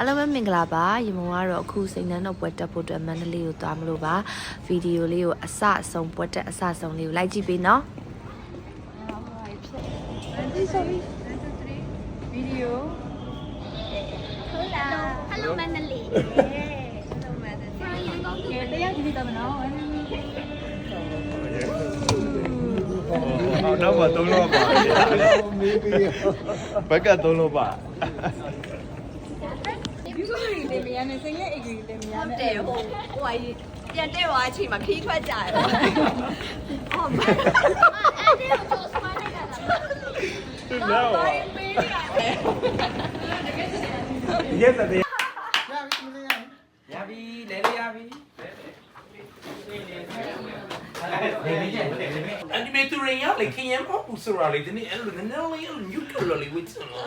အားလုံးပဲမင်္ဂလာပါရေမုံကတော့အခုစိန်နှန်းတော့ပွဲတက်ဖို့အတွက်မန္တလေးကိုသွားမလို့ပါဗီဒီယိုလေးကိုအစအဆုံးပွဲတက်အစအဆုံးလေးကိုလိုက်ကြည့်ပေးနော် Ready, sorry. One, two, three. Video. Hello, hello Manali. Hello, madam. Okay, တရားကြည့်တော့မနော်ဟောနောက်မှသုံးလို့ပါဘက်ကသုံးလို့ပါဒီဆိုရင်လေမြ န်နေစိတ်ရဲ့အိတ်ကြီးလေမြန်နေတယ်ဟိုဟိုအပြန်တဲ့သွားအချိန်မှာခီးထွက်ကြတယ်။အော်မအဲ့ဒီကိုစပါနေတာလား။သူလည်းဟောပေးရတယ်ရက်တဲ့ရပြီလဲလေးရပြီ အန်ဒီမေတူရင်ရလေခင်ယမ်ပေါ့ပူစရာလေဒီနေ့အဲ့လိုနည်းနည်းလေးညူကလလေးဝစ်စနော်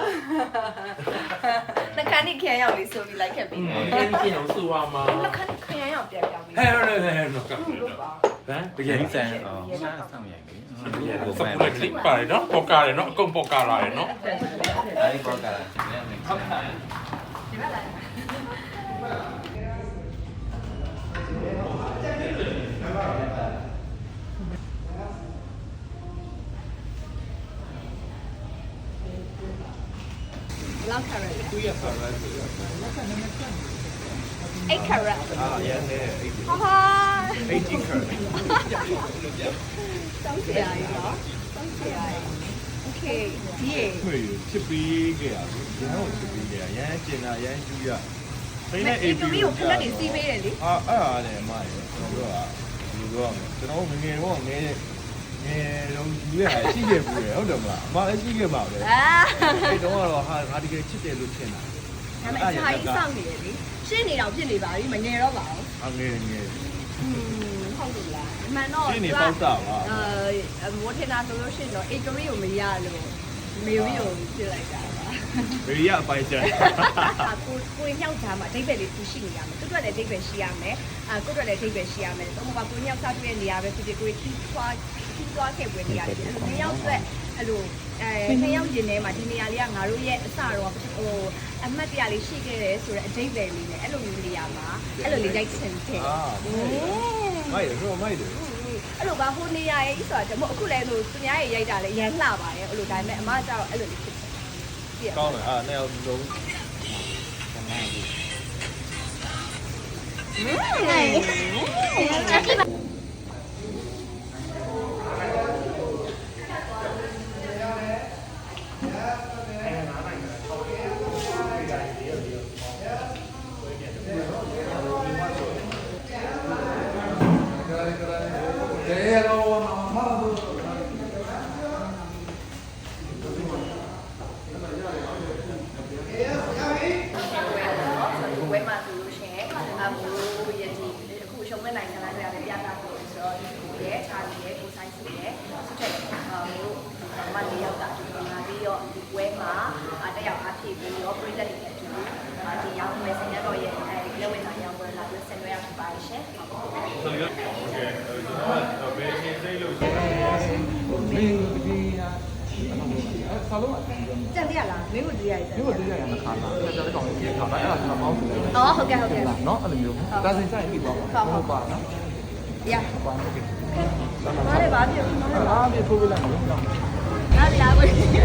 ။နှခမ်းနေခရမ်းရောက်လေးဆိုပြီးလိုက်ခဲ့ပြီအဲ့ဒီကျင်းအောင်စူပါမှာ။နှခမ်းခရမ်းရောက်ပြန်ပြောင်းပြီဟဲ့ဟဲ့ဟဲ့ဟဲ့နော်ကဟမ်တကယ်ဆန်အောင်ဆောင်ရိုက်ပြီစပူလက် clip ပါတယ်နော်ပေါ်ကားတယ်နော်အကုန်ပေါ်ကားလာတယ်နော်အဲဒီဘောကလာ။လောက်ခရမ်းသူ ရပါလား။အိတ်ခရမ်းအာရန်နေ။ဟာဟာ18 card တောင်းစရာကြီးနော်။တောင်းစရာကြီး။ Okay ဒီရေခွေချစ်ပြီးကြရဘူးကျွန်တော်ချစ်ပြီးကြရရန်ကျင်တာရန်ကျူးရဖိနေအေးတူပြီးကိုဖက်လက်နေစီးပေးတယ်လေအာအဲ့ဒါလည်းအမရကျွန်တော်တို့ကဒီလိုတော့ကျွန်တော်ငငယ်တော့ငယ် ငယ်တော့ယူရရှိခဲ့ဘူးရဟုတ်တယ်မလားအမလည်းရှိခဲ့ပါပဲ။အာအဲ့တော့ကတော့ဟာငါတကယ်ချစ်တယ်လို့ထင်တာဒါပေမဲ့အစာကြီးစောင့်နေတယ်လေရှင်းနေတော့ဖြစ်နေပါပြီမငယ်တော့ပါဘူးအငယ်ငယ်อืมဟုတ်ပြီလားအမှန်တော့ရှင်းနေပေါက်တာပါအဲမိုးထင်တာဆိုလို့ရှိရင်တော့အေကရီကိုမရလို့ မေရီကိုပြလိုက်တာပါဘေရီကအပိုင်ကျန်ကိုကိုညောက်သားမှာအဓိပ္ပာယ်လေးသူရှိနေရမယ်သူတို့လည်းအဓိပ္ပာယ်ရှိရမယ်အာကိုတို့လည်းအဓိပ္ပာယ်ရှိရမယ်တော့ဘာကိုညောက်သားတွေ့နေရပဲဖြစ်ဖြစ်ကိုခီးထွားခီးထွားခဲ့ဝင်နေရတယ်အဲ့လိုညောက်ဆက်အဲ့လိုအဲခရောက်ရင်ထဲမှာဒီနေရာလေးကငါတို့ရဲ့အစတော့ဟိုအမှတ်တရလေးရှိခဲ့တယ်ဆိုတော့အဓိပ္ပာယ်လေးနဲ့အဲ့လိုမျိုးနေရာမှာအဲ့လိုလေးရိုက်ချင်တယ်အာမိုက်တယ်တော့မိုက်တယ် အဲ့လိုပါဟိုနေရာရဲ့ဤဆိုတာကျွန်တော်အခုလည်းဆိုသူများရဲ့ရိုက်တာလည်းရမ်းလှပါတယ်အဲ့လိုဒါပေမဲ့အမကကျတော့အဲ့လိုလေးဖြစ်တယ်ကောင်းတယ်အာနဲ့လုံးဝဲမှာဆိုလို့ရှိရင်အမိုးရည်ဒီအခုရှုံးမဲ့နိုင်ငံသားတွေလည်းပြတာဆိုဆိုတော့ဒီကိုရဲ့ချာလီရဲ့ကိုဆိုင်စီရဲ့စုထက်အမိုးမလေးယောက်ကဒီမှာပြီးတော့ဒီဝဲမှာတက်ရောက်အားဖြည့်ပြီးတော့ပြည်သက်တွေနဲ့အတူဒီရောက်မဲ့ဆင်ရတော့ရဲ့အဲလက်ဝဲသားရောက်ပွဲလာပြီးဆင်နွှဲရဖြစ်ပါရှင် ဟုတ်ကဲ့ဟုတ်ကဲ့တော့ဘယ်ချင်းစိတ်လို့ရှိတယ် မင်းဒီဟာ အဲဆာလုံးကြက်ရလားမင်းတို့ဒီရိုက်တယ်မြို့တည်းရရမခါတာဆက်ကြတဲ့ကောင်ကြီးခါတာအဲ့ဒါကျွန်တော်ပေါင်းစုတယ်အော်ဟုတ်ကဲ့ဟုတ်ကဲ့ နော်အဲ့လိုမျိုးဒါစင်ဆိုင်ပြီးသွားပါဟုတ်ပါနော်ရပါဟုတ်ကဲ့ဘာလဲဘာပြောအားပြေထိုးပေးလိုက်နော်နားလျာကိုည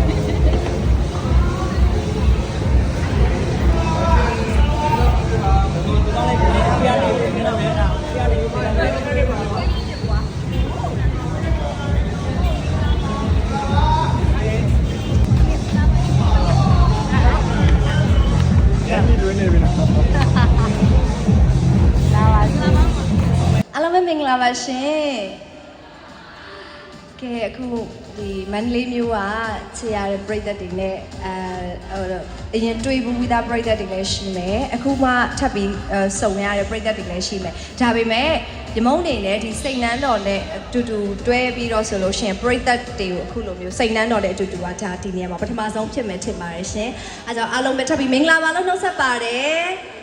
ဂလာပါရှင်ကဲအခုဒီမန္တလေးမြို့ကခြေရတဲ့ပြည်သက်တွေနဲ့အဲဟိုအရင်တွေ့ဘူးဝိသားပြည်သက်တွေလည်းရှိမယ်အခုမှထပ်ပြီးစုံရတဲ့ပြည်သက်တွေလည်းရှိမယ်ဒါပေမဲ့ရမုံနေနဲ့ဒီစိတ်နှမ်းတော်နဲ့အတူတူတွဲပြီးတော့ဆိုလို့ရှိရင်ပြည်သက်တွေကိုအခုလိုမျိုးစိတ်နှမ်းတော်နဲ့အတူတူကဒါဒီနေရာမှာပထမဆုံးဖြစ်မယ်ထင်ပါတယ်ရှင်အဲကြောင့်အားလုံးပဲထပ်ပြီးမင်္ဂလာပါလို့နှုတ်ဆက်ပါတယ်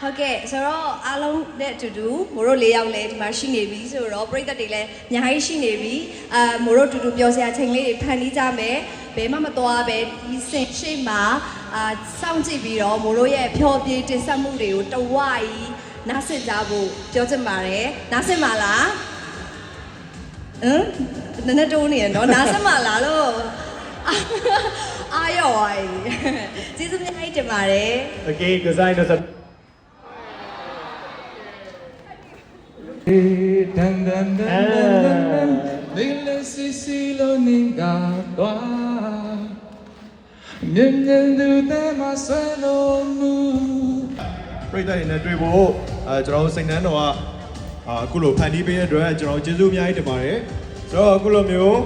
ဟုတ်ကဲ့ဆိုတော့အားလုံးနဲ့အတူတူမိုးတို့၄ယောက်လည်းဒီမှာရှိနေပြီဆိုတော့ပြည်သက်တွေလည်းအများကြီးရှိနေပြီအာမိုးတို့အတူတူပြောစရာချိန်လေးတွေဖန်တီးကြမယ်ဘယ်မှမသွားပဲဒီစင်ရှိမှာအာစောင့်ကြည့်ပြီးတော့မိုးတို့ရဲ့ဖြောပြေးတင်ဆက်မှုတွေကိုတဝါကြီးနားဆင်ကြဖို့ပြောချင်ပါတယ်နားဆင်ပါလားဟမ်နည်းနည်းတိုးနေရနော်နားဆင်ပါလားလို့အာရောဝိုင်းကျေးဇူးများကြီးတင်ပါတယ် Okay ကစားနေစ အေးဒန်ဒန်ဒန်ဒန်ဒန်ဒန်နေလေစီစီလိုနင်ကတော့မြင်မြင်သူတဲ့မဆွဲလို့မူပရိသတ်တွေနဲ့တွေ့ဖို့အဲကျွန်တော်တို့စိတ်နှမ်းတော်ကအာအခုလိုဖန်တီးပေးတဲ့အတွက်ကျွန်တော်ကျေးဇူးအများကြီးတင်ပါတယ်ဆိုတော့အခုလိုမျိုး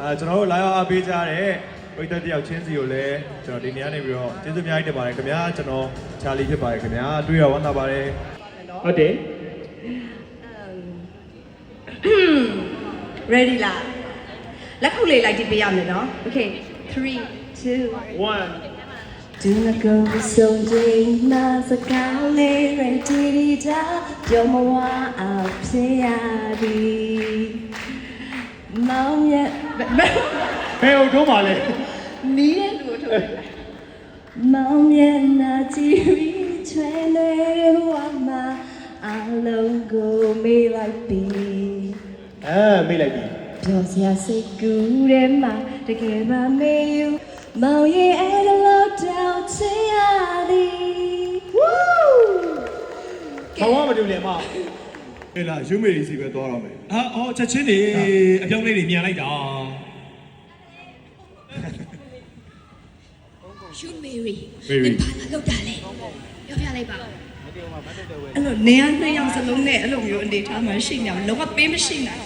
အဲကျွန်တော်တို့လာရောက်အားပေးကြတဲ့ပရိသတ်တယောက်ချင်းစီကိုလည်းကျွန်တော်ဒီနေ့ကနေပြီးတော့ကျေးဇူးအများကြီးတင်ပါတယ်ခင်ဗျာကျွန်တော်ချာလီဖြစ်ပါတယ်ခင်ဗျာတွေ့ရဝမ်းသာပါတယ်ဟုတ်တယ် ready လားလက်ခုပ်လေးလိုက်ကြည့်ပေးရမယ်နော် okay 3 2 1ဒီငကုံဆုံးချိန်နာစကားလေးရတီတီတာပြောမဝအောင်ဖြစ်ရသည်မောင်ရဲ့ဘယ်ဟုတ်တော့ပါလဲနီးတဲ့လူကိုထုတ်လိုက်မောင်ရဲ့နာချီရီချွဲနေဝါမ အလုံးကိုမေးလိုက်ပြီအဲမေ့လိုက်ပြီပြောစရာစိတ်ကူးတဲ့မှာတကယ်မှမေးယူမောင်ရဲ့အဲ့ဒါလို့တောင်းချင်ရသည် woo ဘာမှမတူလေမဟဲ့လားယူမေရီစီပဲသွားတော့မယ်အာအော်ချက်ချင်းနေအပြောင်းလေးတွေမြန်လိုက်တာရှုမေရီမေရီဘာလာလောက်တာလဲပြောပြလိုက်ပါ အဲ့လိုနေရာနှစ်ယောက်စလုံးနဲ့အဲ့လိုမျိုးအနေထားမှရှိနေအောင်လောကပေးမရှိနိုင်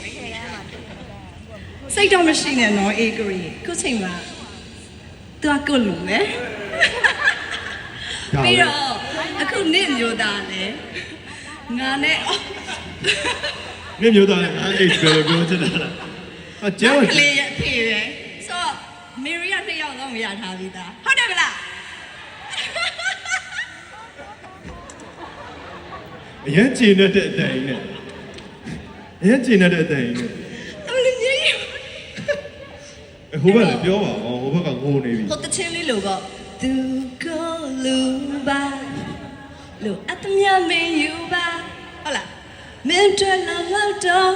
စိတ်တော့မရှိနဲ့နော်အေဂရီခုချိန်မှာသူကကိုလူပဲပြီးတော့အခုနေ့မျိုးသားလဲငါနဲ့အော်မြင့်မျိုးသားလည်းအဲ့ဒီပြောပြောချင်တာလားအကျဲကလေးရဲ့အဖေပဲဆိုတော့မေရီကနှစ်ယောက်လုံးမရထားပြီးသားဟုတ်တယ်မလား အရင်ကျင်တဲ့အတိုင်နဲ့အရင်ကျင်တဲ့အတိုင်နဲ့အမလေးကြီးဟိုဘက်လည်းပြောပါအောင်ဟိုဘက်ကငိုနေပြီဟိုတချင်းလေးလို့ပေါ့သူကိုလူပါလို့အတမြမင်းယူပါဟုတ်လားမင်းတို့လောက်လောက်တော့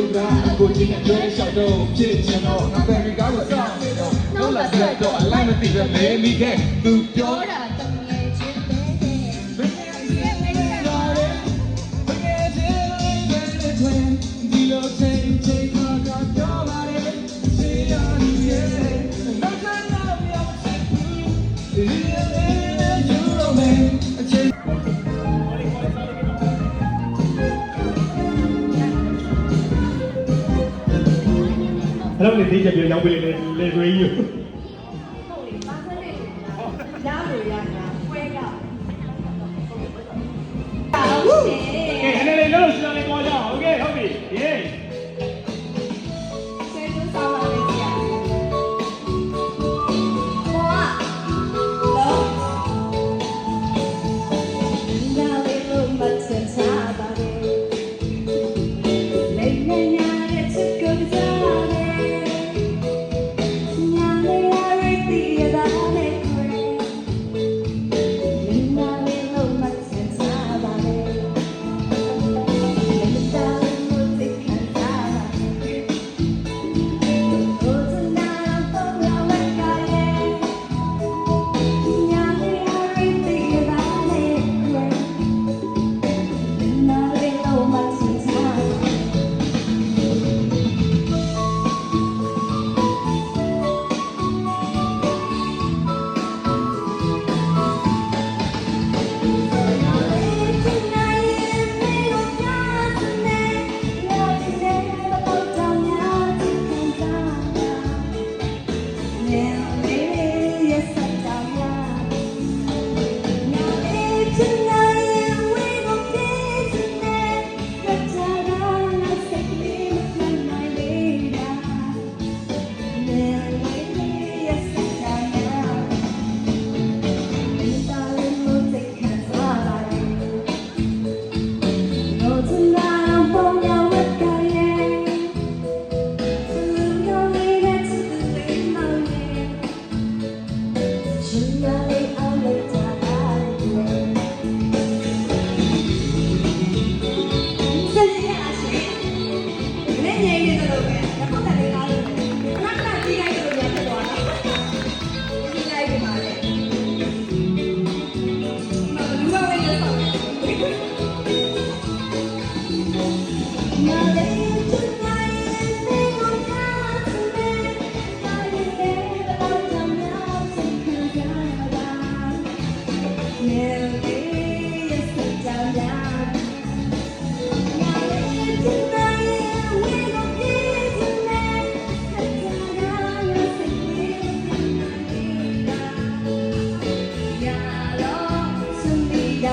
ယုံတာကိုကြည့်တဲ့ရှောက်တော့ဖြစ်ချင်တော့ငါတယ်ကားကိုစောင့်နေတော့တော့လာဆက်တော့အလိုက်မသိပဲမဲမိခဲ့သူပြောပြောတာ အဲ့တော့ဒီချက်ပြောရောက်ပြီလေလေရွေးယူရ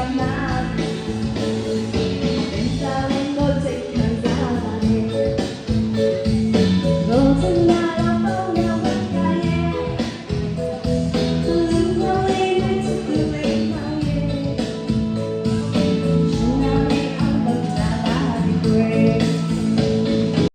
my mind.